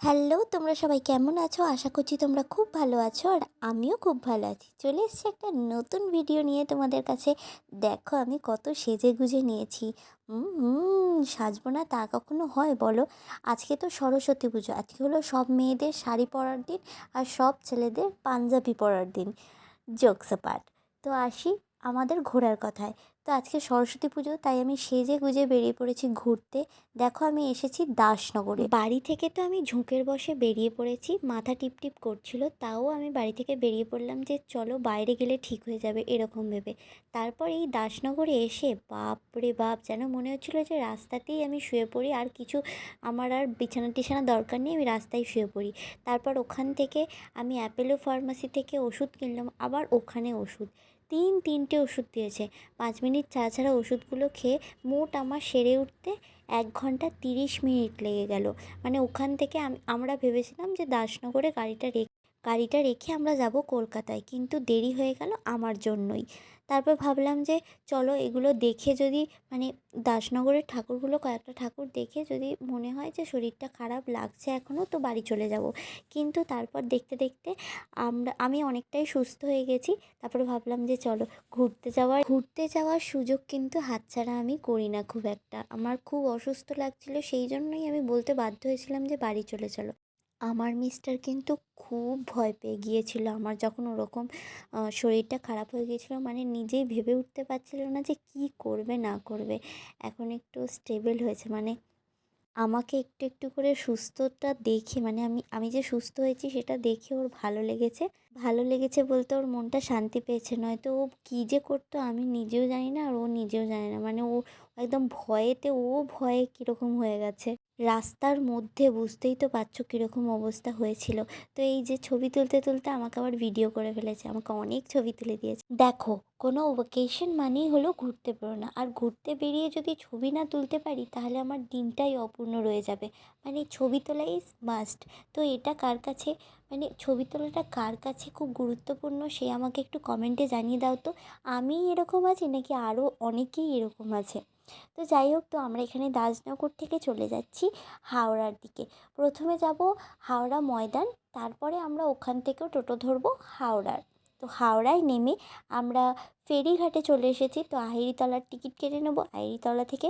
Hello, তোমরা সবাই কেমন আছো? আশা করছি তোমরা খুব ভালো আছো আর আমিও খুব ভালো আছি। চলে এসছি একটা নতুন ভিডিও নিয়ে তোমাদের কাছে। দেখো, আমি কত সেজে গুজে নিয়েছি। সাজবো না তা কখনো হয় বলো? আজকে তো সরস্বতী পুজো। আজকে হলো সব মেয়েদের শাড়ি পরার দিন আর সব ছেলেদের পাঞ্জাবি পরার দিন। জোকস পাট তো আসি আমাদের ঘোরার কথায়। তো আজকে সরস্বতী পুজো, তাই আমি সেজে গুজে বেরিয়ে পড়েছি ঘুরতে। দেখো আমি এসেছি দাসনগরে। বাড়ি থেকে তো আমি ঝোঁকের বসে বেরিয়ে পড়েছি, মাথা টিপ টিপ করছিল, তাও আমি বাড়ি থেকে বেরিয়ে পড়লাম যে চলো বাইরে গেলে ঠিক হয়ে যাবে এরকম ভেবে। তারপর এই দাসনগরে এসে বাপ রে বাপ, যেন মনে হচ্ছিল যে রাস্তাতেই আমি শুয়ে পড়ি, আর কিছু আমার আর বিছানা টিছানা দরকার নেই, আমি রাস্তায় শুয়ে পড়ি। তারপর ওখান থেকে আমি অ্যাপেলো ফার্মাসি থেকে ওষুধ কিনলাম, আবার ওখানে ওষুধ। তিন তিনটে ওষুধ দিয়েছে। পাঁচ মিনিট ছাড়া ছাড়া ওষুধগুলো খেয়ে মোট আমার সেরে উঠতে এক ঘণ্টা তিরিশ মিনিট লেগে গেল। মানে ওখান থেকে আমি, আমরা ভেবেছিলাম যে দাসনগরে গাড়িটা রেখে গাড়িটা রেখে আমরা যাব কলকাতায়। কিন্তু দেরি হয়ে গেল আমার জন্যই। তারপর ভাবলাম যে, চলো এগুলো দেখে যদি মানে দাসনগরের ঠাকুরগুলো কয়েকটা ঠাকুর দেখে যদি মনে হয় যে, শরীরটা খারাপ লাগছে এখনও তো বাড়ি চলে যাব। কিন্তু তারপর দেখতে দেখতে আমরা, আমি অনেকটাই সুস্থ হয়ে গেছি। তারপরে ভাবলাম যে, চলো ঘুরতে যাওয়ার ঘুরতে যাওয়ার সুযোগ কিন্তু হাতছাড়া আমি করি না খুব একটা। আমার খুব অসুস্থ লাগছিল, সেই জন্যই আমি বলতে বাধ্য হয়েছিলাম যে, বাড়ি চলে চলো। আমার মিস্টার কিন্তু খুব ভয় পেয়ে গিয়েছিল। আমার যখন ওরকম শরীরটা খারাপ হয়ে গিয়েছিল মানে নিজেই ভেবে উঠতে পারছিল না যে কি করবে, না করবে। এখন একটু স্টেবল হয়েছে। মানে আমাকে একটু একটু করে সুস্থটা দেখে মানে আমি আমি যে সুস্থ হয়েছি সেটা দেখে ওর ভালো লেগেছে। ভালো লেগেছে বলতে ওর মনটা শান্তি পেয়েছে। নয়তো ও কী যে করতো আমি নিজেও জানি না আর ও নিজেও জানে না। মানে ও একদম ভয়েতে, ও ভয়ে কীরকম হয়ে গেছে। রাস্তার মধ্যে বুঝতেই তো পারছ কীরকম অবস্থা হয়েছিল। তো এই যে ছবি তুলতে তুলতে আমাকে আবার ভিডিও করে ফেলেছে। আমাকে অনেক ছবি তুলে দিয়েছে। দেখো, কোনো ওকেশন মানেই হলো ঘুরতে বেরোনো। আর ঘুরতে বেরিয়ে যদি ছবি না তুলতে পারি, তাহলে আমার দিনটাই অপূর্ণ রয়ে যাবে। মানে ছবি তোলা ইজ মাস্ট তো এটা কার কাছে? মানে ছবি তোলাটা কার কাছে খুব গুরুত্বপূর্ণ সে আমাকে একটু কমেন্টে জানিয়ে দাও তো। আমিই এরকম আছি নাকি আরও অনেকেই এরকম আছে? তো যাই হোক, তো আমরা এখানে দাসনগর থেকে চলে যাচ্ছি হাওড়ার দিকে। প্রথমে যাব হাওড়া ময়দান, তারপরে আমরা ওখান থেকেও টোটো ধরবো হাওড়ার। তো হাওড়ায় নেমে আমরা ফেরিঘাটে চলে এসেছি, তো আহিরিতলার টিকিট কেটে নেব। আহিরিতলা থেকে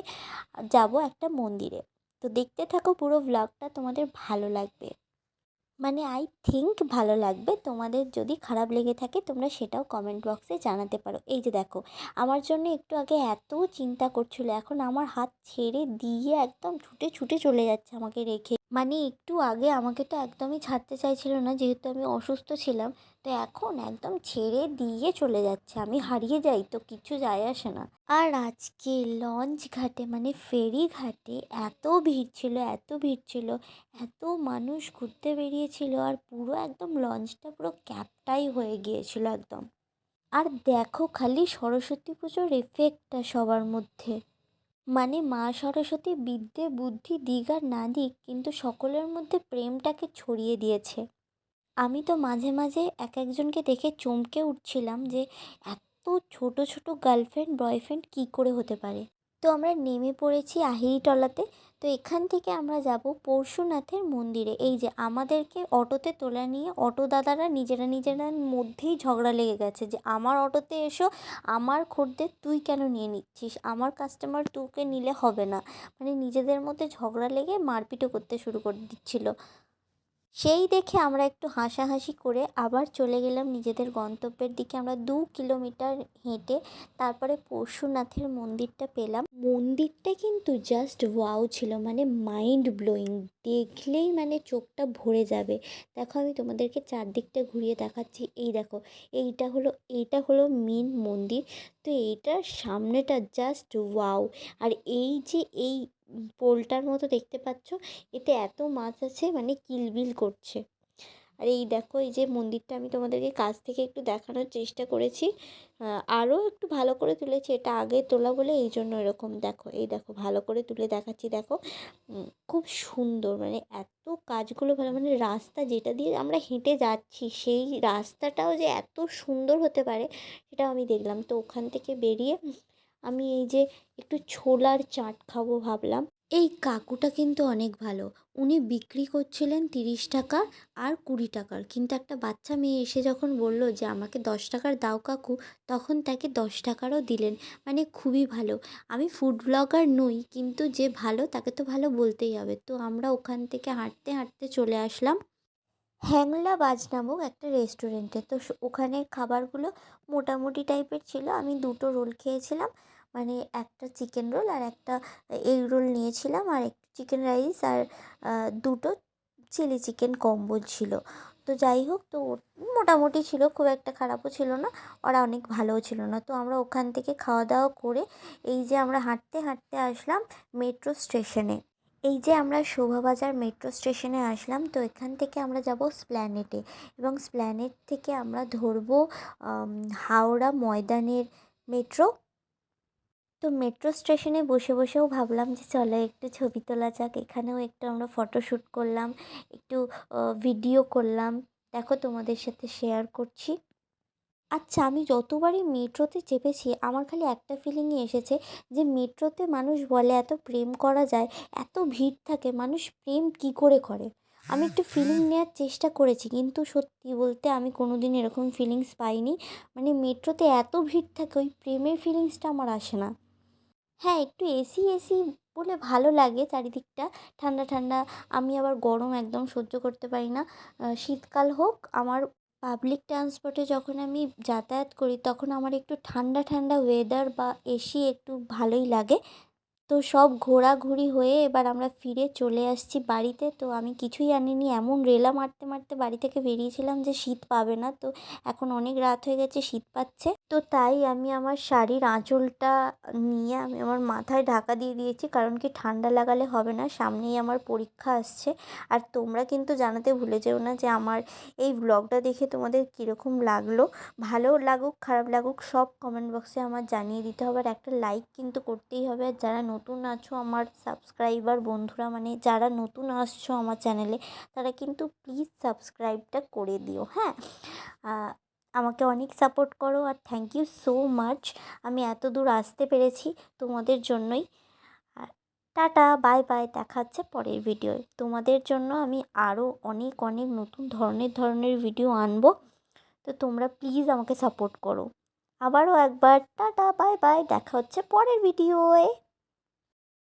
যাব একটা মন্দিরে। তো দেখতে থাকো পুরো ভ্লগটা তোমাদের ভালো লাগবে। মানে আই থিঙ্ক ভালো লাগবে। তোমাদের যদি খারাপ লেগে থাকে, তোমরা সেটাও কমেন্ট বক্সে জানাতে পারো। এই যে দেখো, আমার জন্য একটু আগে এত চিন্তা করছিল, এখন আমার হাত ছেড়ে দিয়ে একদম ছুটে ছুটে চলে যাচ্ছে আমাকে রেখে। মানে একটু আগে আমাকে তো একদমই ছাড়তে চাইছিল না, যেহেতু আমি অসুস্থ ছিলাম। তো এখন একদম ছেড়ে দিয়ে চলে যাচ্ছে। আমি হারিয়ে যাই তো কিছু যায় আসে না। আর আজকে লঞ্চ ঘাটে মানে ফেরি ঘাটে এত ভিড় ছিল, এত ভিড় ছিল, এত মানুষ ঘুরতে বেরিয়েছিল আর পুরো একদম লঞ্চটা পুরো ক্যাপটাই হয়ে গিয়েছিল একদম। আর দেখো খালি সরস্বতী পুজোর এফেক্টটা সবার মধ্যে। মানে মা সরস্বতী বিদ্যে, বুদ্ধি দিক আর না দিক কিন্তু সকলের মধ্যে প্রেমটাকে ছড়িয়ে দিয়েছে। আমি তো মাঝে মাঝে এক একজনকে দেখে চমকে উঠছিলাম যে, এত ছোট ছোট গার্লফ্রেন্ড বয়ফ্রেন্ড কী করে হতে পারে? তো আমরা নেমে পড়েছি আহিরিটলাতে। তো এখান থেকে আমরা যাব পরশুনাথের মন্দিরে। এই যে আমাদেরকে অটোতে তোলা নিয়ে অটো দাদারা নিজেরা নিজেরা মধ্যেই ঝগড়া লেগে গেছে যে, আমার অটোতে এসো, আমার খদ্দের তুই কেন নিয়ে নিচ্ছিস? আমার কাস্টমার তোকে নিলে হবে না। মানে নিজেদের মধ্যে ঝগড়া লেগে মারপিটও করতে শুরু করে দিচ্ছিল। সেই দেখে আমরা একটু হাসাহাসি করে আবার চলে গেলাম নিজেদের গন্তব্যের দিকে। আমরা দু কিলোমিটার হেঁটে তারপরে পরশুনাথের মন্দিরটা পেলাম। মন্দিরটা কিন্তু জাস্ট ওয়াও ছিল মানে মাইন্ড ব্লোয়িং দেখলেই মানে চোখটা ভরে যাবে। দেখো আমি তোমাদেরকে চারদিকটা ঘুরিয়ে দেখাচ্ছি। এই দেখো, এইটা হলো এইটা হলো মেন মন্দির। তো এইটার সামনেটা জাস্ট ওয়াও আর এই যে, এই পোলটার মতো দেখতে পাচ্ছ? এতে এত মাছ আছে মানে কিলবিল করছে। আর এই দেখো, এই যে মন্দিরটা আমি তোমাদেরকে কাছ থেকে একটু দেখানোর চেষ্টা করেছি। আরও একটু ভালো করে তুলেছি, এটা আগে তোলা বলে এই জন্য এরকম দেখো, এই দেখো, ভালো করে তুলে দেখাচ্ছি, দেখো। খুব সুন্দর মানে এত কাজগুলো ভালো মানে রাস্তা যেটা দিয়ে আমরা হেঁটে যাচ্ছি, সেই রাস্তাটাও যে এত সুন্দর হতে পারে, সেটাও আমি দেখলাম। তো ওখান থেকে বেরিয়ে আমি এই যে একটু ছোলার চাট খাব ভাবলাম। এই কাকুটা কিন্তু অনেক ভালো। উনি বিক্রি করছিলেন তিরিশ টাকা আর কুড়ি টাকার। কিন্তু একটা বাচ্চা মেয়ে এসে যখন বলল যে, আমাকে দশ টাকার দাও কাকু, তখন তাকে দশ টাকারও দিলেন। মানে খুবই ভালো। আমি ফুড ব্লগার নই, কিন্তু যে ভালো তাকে তো ভালো বলতেই হবে। তো আমরা ওখান থেকে হাঁটতে হাঁটতে চলে আসলাম। হ্যাংলা বাজ নামক একটা রেস্টুরেন্টে তো ওখানের খাবারগুলো মোটামুটি টাইপের ছিল। আমি দুটো রোল খেয়েছিলাম। মানে একটা চিকেন রোল আর একটা এগ রোল নিয়েছিলাম। আর একটু চিকেন রাইস আর দুটো চিলি চিকেন কম্বো ছিল। তো যাই হোক, তো মোটামুটি ছিল। খুব একটা খারাপও ছিল না। ওরা অনেক ভালোও ছিল না। তো আমরা ওখান থেকে খাওয়া দাওয়া করে এই যে আমরা হাঁটতে হাঁটতে আসলাম মেট্রো স্টেশনে এই যে আমরা শোভাবাজার মেট্রো স্টেশনে আসলাম, তো এখান থেকে আমরা যাব স্প্ল্যানেটে এবং স্প্ল্যানেট থেকে আমরা ধরবো হাওড়া ময়দানের মেট্রো। তো মেট্রো স্টেশনে বসে বসেও ভাবলাম যে চলো একটু ছবি তোলা যাক। এখানেও একটু আমরা ফটোশ্যুট করলাম, একটু ভিডিও করলাম। দেখো তোমাদের সাথে শেয়ার করছি। আচ্ছা আমি যতবারই মেট্রোতে চেপেছি, আমার খালি একটা ফিলিংই এসেছে যে মেট্রোতে মানুষ বলে এত প্রেম করা যায়, এত ভিড় থাকে, মানুষ প্রেম কী করে করে? আমি একটু ফিলিং নেওয়ার চেষ্টা করেছি, কিন্তু সত্যি বলতে আমি কোনো দিন এরকম ফিলিংস পাইনি। মানে মেট্রোতে এত ভিড় থাকে, ওই প্রেমের ফিলিংসটা আমার আসে না। হ্যাঁ একটু এসি এসি বলে ভালো লাগে চারিদিকটা, ঠান্ডা ঠান্ডা। আমি আবার গরম একদম সহ্য করতে পারি না। শীতকাল হোক, আমার পাবলিক ট্রান্সপোর্টে যখন আমি যাতায়াত করি, তখন আমার একটু ঠান্ডা ঠান্ডা ওয়েদার বা এসি একটু ভালোই লাগে। তো সব ঘোরাঘুরি হয়ে এবার আমরা ফিরে চলে আসছি বাড়িতে। তো আমি কিছুই আনিনি, এমন রেলা মারতে মারতে বাড়ি থেকে বেরিয়েছিলাম যে শীত পাবে না। তো এখন অনেক রাত হয়ে গেছে, শীত পাচ্ছে। তো তাই আমি আমার শাড়ির আঁচলটা নিয়ে আমি আমার মাথায় ঢাকা দিয়ে দিয়েছি, কারণ কি ঠান্ডা লাগালে হবে না, সামনেই আমার পরীক্ষা আসছে। আর তোমরা কিন্তু জানাতে ভুলে যেও না যে আমার এই ব্লগটা দেখে তোমাদের কীরকম লাগল। ভালো লাগুক, খারাপ লাগুক, সব কমেন্ট বক্সে আমার জানিয়ে দিতে হবে। আর একটা লাইক কিন্তু করতেই হবে। আর যারা নতুন আছো আমার সাবস্ক্রাইবার বন্ধুরা মানে যারা নতুন আসছো আমার চ্যানেলে তারা কিন্তু প্লিজ সাবস্ক্রাইবটা করে দিও হ্যাঁ? আমাকে অনেক সাপোর্ট করো আর থ্যাংক ইউ সো মাচ আমি এত দূর আসতে পেরেছি তোমাদের জন্যই। টাটা বাই বাই দেখা হচ্ছে পরের ভিডিওয় তোমাদের জন্য আমি আরও অনেক অনেক নতুন ধরনের ধরনের ভিডিও আনব, তো তোমরা প্লিজ আমাকে সাপোর্ট করো। আবারও একবার, টাটা বাই বাই দেখা হচ্ছে পরের ভিডিওয়ে